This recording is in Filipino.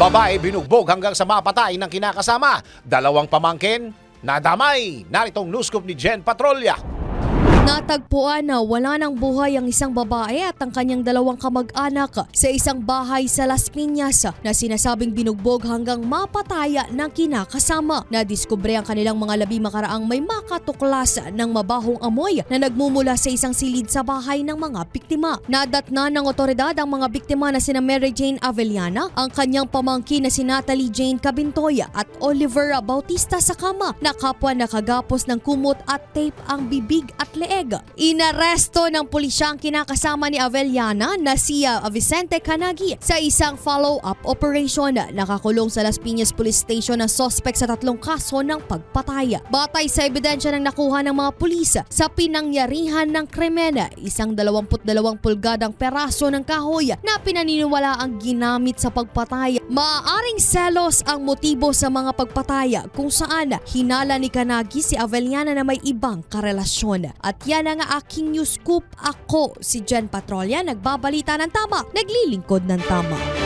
Babae binugbog hanggang sa mapatay ng kinakasama. Dalawang pamangkin, nadamay. Naritong news ni Jen Patrolya. Natagpuan na wala ng buhay ang isang babae at ang kanyang dalawang kamag-anak sa isang bahay sa Las Piñas na sinasabing binugbog hanggang mapataya ng kinakasama. Nadiskubre ang kanilang mga labi makaraang may makatuklas ng mabahong amoy na nagmumula sa isang silid sa bahay ng mga biktima. Nadatna ng otoridad ang mga biktima na sina Mary Jane Avellana, ang kanyang pamangkin na si Natalie Jane Cabintoya at Oliver Bautista sa kama na kapwa nakagapos ng kumot at tape ang bibig at leeg. Inaresto ng pulisya ang kinakasama ni Avellana na si uh, Vicente Canagi sa isang follow-up operation. Nakakulong sa Las Piñas Police Station ang sospek sa tatlong kaso ng pagpatay. Batay sa ebidensya ng nakuha ng mga pulis sa pinangyarihan ng krimen, isang 22 pulgadang peraso ng kahoy na pinaniniwala ang ginamit sa pagpatay. Maaaring selos ang motibo sa mga pagpatay kung saan hinala ni Kanagi si Avellana na may ibang karelasyon. At yan ang aking news scoop. Ako si Jen Patrolya, nagbabalita ng tama, naglilingkod ng tama.